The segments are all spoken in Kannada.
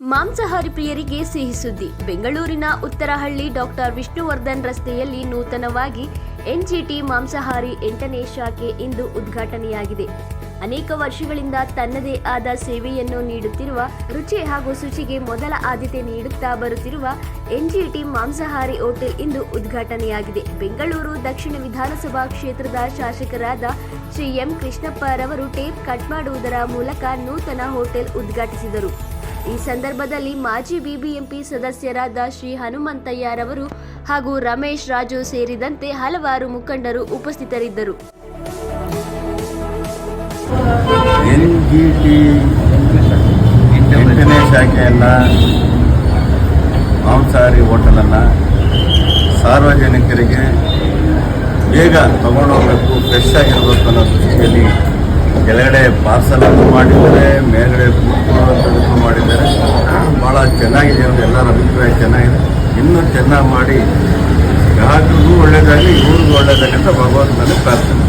ಮಾಂಸಾಹಾರಿ ಪ್ರಿಯರಿಗೆ ಸಿಹಿ ಸುದ್ದಿ. ಬೆಂಗಳೂರಿನ ಉತ್ತರಹಳ್ಳಿ ಡಾಕ್ಟರ್ ವಿಷ್ಣುವರ್ಧನ್ ರಸ್ತೆಯಲ್ಲಿ ನೂತನವಾಗಿ ಎನ್ಜಿಟಿ ಮಾಂಸಾಹಾರಿ ಎಂಟನೇ ಶಾಖೆ ಇಂದು ಉದ್ಘಾಟನೆಯಾಗಿದೆ. ಅನೇಕ ವರ್ಷಗಳಿಂದ ತನ್ನದೇ ಆದ ಸೇವೆಯನ್ನು ನೀಡುತ್ತಿರುವ, ರುಚಿ ಹಾಗೂ ಶುಚಿಗೆ ಮೊದಲ ಆದ್ಯತೆ ನೀಡುತ್ತಾ ಬರುತ್ತಿರುವ ಎನ್ಜಿಟಿ ಮಾಂಸಾಹಾರಿ ಹೋಟೆಲ್ ಇಂದು ಉದ್ಘಾಟನೆಯಾಗಿದೆ. ಬೆಂಗಳೂರು ದಕ್ಷಿಣ ವಿಧಾನಸಭಾ ಕ್ಷೇತ್ರದ ಶಾಸಕರಾದ ಶ್ರೀ ಎಂ ಕೃಷ್ಣಪ್ಪರವರು ಟೇಪ್ ಕಟ್ ಮಾಡುವುದರ ಮೂಲಕ ನೂತನ ಹೋಟೆಲ್ ಉದ್ಘಾಟಿಸಿದರು. ಈ ಸಂದರ್ಭದಲ್ಲಿ ಮಾಜಿ ಬಿಬಿಎಂಪಿ ಸದಸ್ಯರಾದ ಶ್ರೀ ಹನುಮಂತಯ್ಯರವರು ಹಾಗೂ ರಮೇಶ್ ರಾಜು ಸೇರಿದಂತೆ ಹಲವಾರು ಮುಖಂಡರು ಉಪಸ್ಥಿತರಿದ್ದರು. ಎಂಟನೇ ಶಾಖೆಯನ್ನು ಮಾಂಸಾಹಾರಿ ಹೋಟೆಲನ್ನು ಸಾರ್ವಜನಿಕರಿಗೆ ಬೇಗ ತಗೊಂಡೋಗ್ಬೇಕು ಫ್ರೆಶ್ ಆಗಿರಬೇಕು ಅನ್ನೋ ದೃಷ್ಟಿಯಲ್ಲಿ ಕೆಳಗಡೆ ಪಾರ್ಸಲ್ ಅಂತ ಮಾಡಿದ್ದಾರೆ, ಮೇಲ್ಗಡೆ ಅಂತ ಮಾಡಿದ್ದಾರೆ. ಭಾಳ ಚೆನ್ನಾಗಿದೆ ಎಲ್ಲರ ಅಭಿಪ್ರಾಯ ಚೆನ್ನಾಗಿದೆ. ಇನ್ನೂ ಚೆನ್ನಾಗಿ ಮಾಡಿ, ಗ್ರಾಹಕರಿಗೂ ಒಳ್ಳೆಯದಾಗಲಿ ಇವ್ರಿಗೂ ಒಳ್ಳೆಯದಾಗಿ ಅಂತ ಭಗವಂತನಲ್ಲಿ ಪ್ರಾರ್ಥನೆ.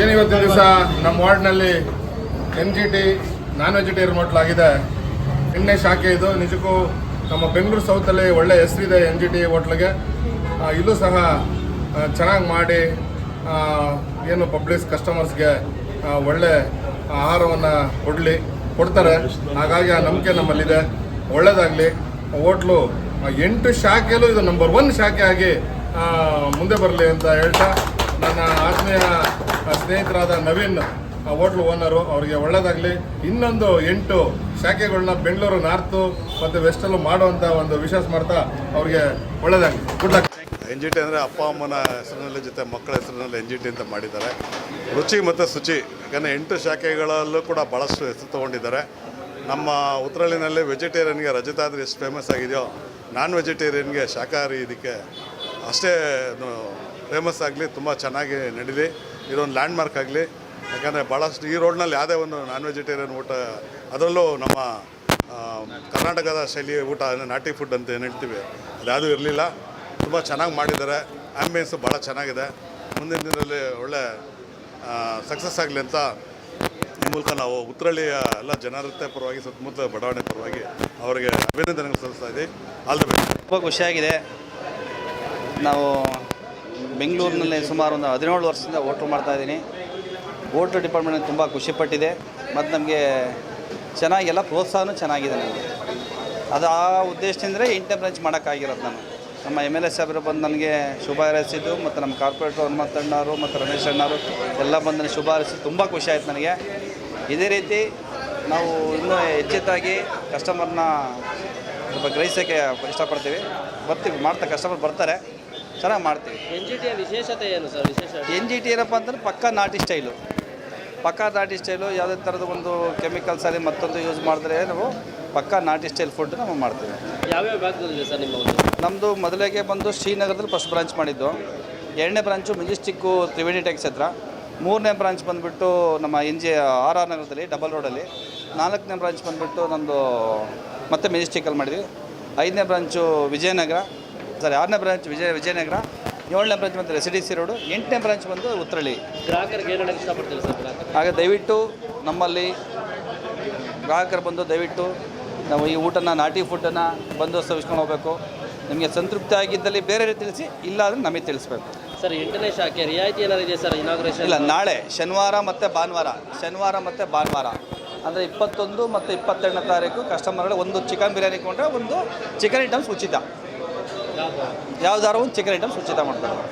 ಏನು ಇವತ್ತಿನ ದಿವಸ ನಮ್ಮ ವಾರ್ಡ್ನಲ್ಲಿ N G T non vegetarian hotel ಆಗಿದೆ ಎಣ್ಣೆ ಶಾಖೆ ಇದು. ನಿಜಕ್ಕೂ ನಮ್ಮ ಬೆಂಗಳೂರು ಸೌತಲ್ಲಿ ಒಳ್ಳೆ ಹೆಸರಿದೆ ಎನ್ ಜಿ ಟಿ ಹೋಟ್ಲಿಗೆ. ಇಲ್ಲೂ ಸಹ ಚೆನ್ನಾಗಿ ಮಾಡಿ ಏನು ಪಬ್ಲಿಕ್ ಕಸ್ಟಮರ್ಸ್ಗೆ ಒಳ್ಳೆ ಆಹಾರವನ್ನು ಕೊಡಲಿ, ಕೊಡ್ತಾರೆ. ಹಾಗಾಗಿ ಆ ನಂಬಿಕೆ ನಮ್ಮಲ್ಲಿದೆ. ಒಳ್ಳೆಯದಾಗಲಿ ಹೋಟ್ಲು ಎಂಟು ಶಾಖೆಯಲ್ಲೂ ಇದು ನಂಬರ್ ಒನ್ ಶಾಖೆ ಆಗಿ ಮುಂದೆ ಬರಲಿ ಅಂತ ಹೇಳ್ತಾ ನನ್ನ ಆತ್ಮೀಯ ಸ್ನೇಹಿತರಾದ ನವೀನ್ ಹೋಟ್ಲ್ ಓನರು ಅವರಿಗೆ ಒಳ್ಳೆಯದಾಗಲಿ ಇನ್ನೊಂದು ಎಂಟು ಶಾಖೆಗಳನ್ನ ಬೆಂಗಳೂರು ನಾರ್ತು ಮತ್ತು ವೆಸ್ಟಲ್ಲೂ ಮಾಡುವಂಥ ಒಂದು ವಿಶ್ವಾಸ ಮಾಡ್ತಾ ಅವರಿಗೆ ಒಳ್ಳೇದಾಗಲಿ. Good luck N G T ಅಂದರೆ ಅಪ್ಪ, ಅಮ್ಮನ ಹೆಸರಿನಲ್ಲಿ ಜೊತೆ ಮಕ್ಕಳ ಹೆಸರಿನಲ್ಲಿ ಎನ್ ಜಿ ಟಿ ಅಂತ ಮಾಡಿದ್ದಾರೆ. ರುಚಿ ಮತ್ತು ಶುಚಿ, ಯಾಕಂದರೆ ಎಂಟು ಶಾಖೆಗಳಲ್ಲೂ ಕೂಡ ಭಾಳಷ್ಟು ಹೆಸರು ತೊಗೊಂಡಿದ್ದಾರೆ. ನಮ್ಮ ಉತ್ತರಳ್ಳಿನಲ್ಲಿ ವೆಜಿಟೇರಿಯನ್ಗೆ ರಜತಾದ್ರಿ ಎಷ್ಟು ಫೇಮಸ್ ಆಗಿದೆಯೋ, ನಾನ್ ವೆಜಿಟೇರಿಯನ್ಗೆ ಶಾಖಾಹಾರಿ ಇದಕ್ಕೆ ಅಷ್ಟೇ ಫೇಮಸ್ ಆಗಲಿ, ತುಂಬ ಚೆನ್ನಾಗಿ ನಡೀಲಿ. ಇದೊಂದು ಲ್ಯಾಂಡ್ ಮಾರ್ಕ್ ಆಗಲಿ. ಯಾಕಂದರೆ ಭಾಳಷ್ಟು ಈ ರೋಡ್ನಲ್ಲಿ ಯಾವುದೇ ಒಂದು ನಾನ್ ವೆಜಿಟೇರಿಯನ್ ಊಟ, ಅದರಲ್ಲೂ ನಮ್ಮ ಕರ್ನಾಟಕದ ಶೈಲಿಯ ಊಟ ನಾಟಿ ಫುಡ್ ಅಂತ ಏನು ಹೇಳ್ತೀವಿ ಅದ್ಯಾವುದೂ ಇರಲಿಲ್ಲ. ತುಂಬ ಚೆನ್ನಾಗಿ ಮಾಡಿದ್ದಾರೆ. ಆ್ಯಂಬಿಯನ್ಸು ಭಾಳ ಚೆನ್ನಾಗಿದೆ. ಮುಂದಿನ ದಿನದಲ್ಲಿ ಒಳ್ಳೆ ಸಕ್ಸಸ್ ಆಗಲಿ ಅಂತ ಈ ಮೂಲಕ ನಾವು ಉತ್ತರಳ್ಳಿಯ ಎಲ್ಲ ಜನರತೆ ಪರವಾಗಿ ಸುತ್ತಮುತ್ತ ಬಡಾವಣೆ ಪರವಾಗಿ ಅವರಿಗೆ ಅಭಿನಂದನೆಗಳು ಸಲ್ಲಿಸ್ತಾ ಇದ್ದೀವಿ. ಆಲ್ ದ ಬೆಸ್ಟ್ ತುಂಬ ಖುಷಿಯಾಗಿದೆ. ನಾವು ಬೆಂಗಳೂರಿನಲ್ಲಿ ಸುಮಾರು ಒಂದು ಹದಿನೇಳು ವರ್ಷದಿಂದ ಮಾಡ್ತಾ ಮಾಡ್ತಾಯಿದ್ದೀನಿ ಹೋಟ್ಲು ಡಿಪಾರ್ಟ್ಮೆಂಟ್ ತುಂಬ ಖುಷಿಪಟ್ಟಿದೆ ಮತ್ತು ನಮಗೆ ಚೆನ್ನಾಗಿ ಎಲ್ಲ ಪ್ರೋತ್ಸಾಹನೂ ಚೆನ್ನಾಗಿದೆ ನನಗೆ ಅದು ಆ ಉದ್ದೇಶದಿಂದಲೇ ಇಂಟರ್ ಬ್ರಾಂಚ್ ಮಾಡೋಕ್ಕಾಗಿರೋದು ನಾನು. ನಮ್ಮ ಎಂ ಎಲ್ ಎ ಸಾಹೇಬರು ಬಂದು ನನಗೆ ಶುಭ ಹಾರೈಸಿದ್ದು, ಮತ್ತು ನಮ್ಮ ಕಾರ್ಪೊರೇಟರ್ ಹನುಮಂತಣ್ಣವರು ಮತ್ತು ರಮೇಶ್ ಅಣ್ಣವರು ಎಲ್ಲ ಬಂದು ನನಗೆ ಶುಭ ಹಾರೈಸಿದ್ದು ತುಂಬ ಖುಷಿ ಆಯಿತು ನನಗೆ. ಇದೇ ರೀತಿ ನಾವು ಇನ್ನೂ ಹೆಚ್ಚೆತ್ತಾಗಿ ಕಸ್ಟಮರ್ನ ಸ್ವಲ್ಪ ಗ್ರಹಿಸೋಕ್ಕೆ ಇಷ್ಟಪಡ್ತೀವಿ. ಬರ್ತೀವಿ, ಮಾಡ್ತಾ ಕಸ್ಟಮರ್ ಬರ್ತಾರೆ. ಚೆನ್ನಾಗಿ ಮಾಡ್ತೀವಿ. ಎನ್ ಜಿ ಟಿಯ ವಿಶೇಷತೆ ಏನು ಸರ್? ವಿಶೇಷ? ಎನ್ ಜಿ ಟಿ ಏನಪ್ಪ ಅಂತಂದ್ರೆ ಪಕ್ಕಾ ನಾಟಿ ಸ್ಟೈಲು. ಪಕ್ಕಾ ನಾಟಿ ಸ್ಟೈಲು ಯಾವುದೇ ಥರದ ಒಂದು ಕೆಮಿಕಲ್ಸ್ ಆಗಲಿ ಮತ್ತೊಂದು ಯೂಸ್ ಮಾಡಿದ್ರೆ ನಾವು ಪಕ್ಕಾ ನಾಟಿ ಸ್ಟೈಲ್ ಫುಡ್ ನಾವು ಮಾಡ್ತೀವಿ. ಯಾವ್ಯಾವ ಭಾಗದಲ್ಲಿದೆ ಸರ್ ನಿಮ್ಮ ಒಂದು? ನಮ್ಮದು ಮೊದಲಿಗೆ ಬಂದು ಶ್ರೀನಗರದಲ್ಲಿ ಫಸ್ಟ್ ಬ್ರಾಂಚ್ ಮಾಡಿದ್ದು. ಎರಡನೇ ಬ್ರಾಂಚು ಮೆಜೆಸ್ಟಿಕ್ಕು ತ್ರಿವೇಣಿ ಟ್ಯಾಕ್ಸ್ ಹತ್ರ. ಮೂರನೇ ಬ್ರಾಂಚ್ ಬಂದುಬಿಟ್ಟು ನಮ್ಮ ಎನ್ ಜಿ ಆರ್ ಆರ್ ನಗರದಲ್ಲಿ ಡಬಲ್ ರೋಡಲ್ಲಿ ನಾಲ್ಕನೇ ಬ್ರಾಂಚ್ ಬಂದುಬಿಟ್ಟು ನಮ್ಮದು ಮತ್ತೆ ಮೆಜೆಸ್ಟಿಕಲ್ಲಿ ಮಾಡಿದ್ವಿ. ಐದನೇ ಬ್ರಾಂಚು ವಿಜಯನಗರ. ಸಾರಿ ಆರನೇ ಬ್ರಾಂಚ್ ವಿಜಯ ವಿಜಯನಗರ ಏಳನೇ ಬ್ರಾಂಚ್ ಬಂದು ರೆಸಿಡೆನ್ಸಿ ರೋಡು ಎಂಟನೇ ಬ್ರಾಂಚ್ ಬಂದು ಉತ್ತರಳ್ಳಿ ಗ್ರಾಹಕರಿಗೆ ಏನು ಹೇಳಕ್ಕೆ ಇಷ್ಟಪಡ್ತೀರಿ ಸರ್ ಗ್ರಾಹಕರು? ಹಾಗೆ ದಯವಿಟ್ಟು ನಮ್ಮಲ್ಲಿ ಗ್ರಾಹಕರು ಬಂದು ದಯವಿಟ್ಟು ನಾವು ಈ ಊಟನ ನಾಟಿ ಫುಡ್ಡನ್ನು ಬಂದು ಸವಿಸ್ಕೊಂಡು ಹೋಗಬೇಕು. ನಿಮಗೆ ಸಂತೃಪ್ತಿ ಆಗಿದ್ದಲ್ಲಿ ಬೇರೆ ತಿಳಿಸಿ ಇಲ್ಲ ಅಂದರೆ ನಮಗೆ ತಿಳಿಸ್ಬೇಕು. ಸರ್ ಎಂಟನೇ ಶಾಖೆ ರಿಯಾಯಿತಿ ಏನಾದ್ರು ಇದೆಯಾ ಸರ್ ಇನಾಗ್ರೇಷನ್ ಇಲ್ಲ ನಾಳೆ ಶನಿವಾರ ಮತ್ತು ಭಾನುವಾರ ಶನಿವಾರ ಮತ್ತು ಭಾನುವಾರ. ಅಂದರೆ ಇಪ್ಪತ್ತೊಂದು ಮತ್ತು ಇಪ್ಪತ್ತೆರಡನೇ ತಾರೀಕು ಕಸ್ಟಮರ್ಗಳು ಒಂದು ಚಿಕನ್ ಬಿರಿಯಾನಿ ಕೊಂಡ್ರೆ ಒಂದು ಚಿಕನ್ ಐಟಮ್ಸ್ ಉಚಿತ. ಯಾವ್ದಾದ್ರು ಒಂದು ಚಿಕನ್ ಐಟಮ್ ಉಚಿತ ಮಾಡ್ತಾರೆ.